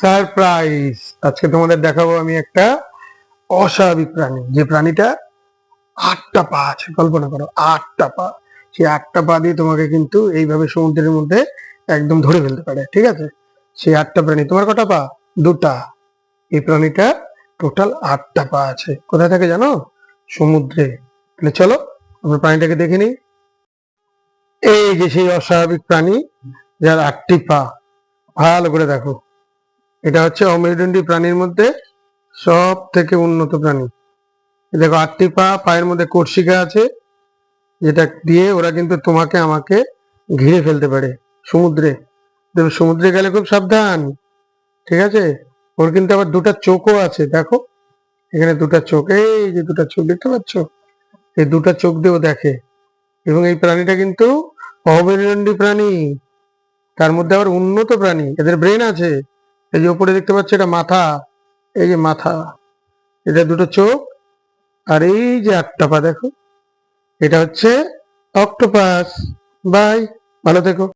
Surprise. আজকে তোমাদের দেখাবো আমি একটা অস্বাভাবিক প্রাণী। যে প্রাণীটা আটটা পা আছে, কল্পনা করো, আটটা পা। সেই আটটা পা দিয়ে তোমাকে কিন্তু এইভাবে সমুদ্রের মধ্যে একদম ধরে ফেলতে পারে, ঠিক আছে? সেই আটটা প্রাণী, তোমার কটা পা? দুটা। এই প্রাণীটা টোটাল আটটা পা আছে। কোথায় থাকে জানো? সমুদ্রে। তাহলে চলো, আমরা প্রাণীটাকে দেখে নিই। এই যে সেই অস্বাভাবিক প্রাণী, যার আটটি পা। ভালো করে দেখো। এটা হচ্ছে অমেরুদণ্ডী প্রাণীর মধ্যে সব থেকে উন্নত প্রাণী। দেখো, আটটি পা, পায়ের মধ্যে কর্ষিকা আছে, যেটা দিয়ে ওরা কিন্তু তোমাকে, আমাকে ঘিরে ফেলতে পারে সমুদ্রে। দেখো, সমুদ্রে গেলে খুব সাবধান, ঠিক আছে? ওর কিন্তু আবার দুটো চোখও আছে, দেখো। এখানে দুটো চোখ, এই যে দুটো চোখ দেখতে পাচ্ছ? এই দুটো চোখ দিয়েও দেখে। এবং এই প্রাণীটা কিন্তু অমেরুদণ্ডী প্রাণী। তার মধ্যে আবার উন্নত প্রাণী, এদের ব্রেন আছে। এই যে উপরে দেখতে পাচ্ছ এটা মাথা, এই যে মাথা, এটা দুটো চোখ, আর এই যে আটটা পা দেখো, এটা হচ্ছে অক্টোপাস। বাই, ভালো থেকো।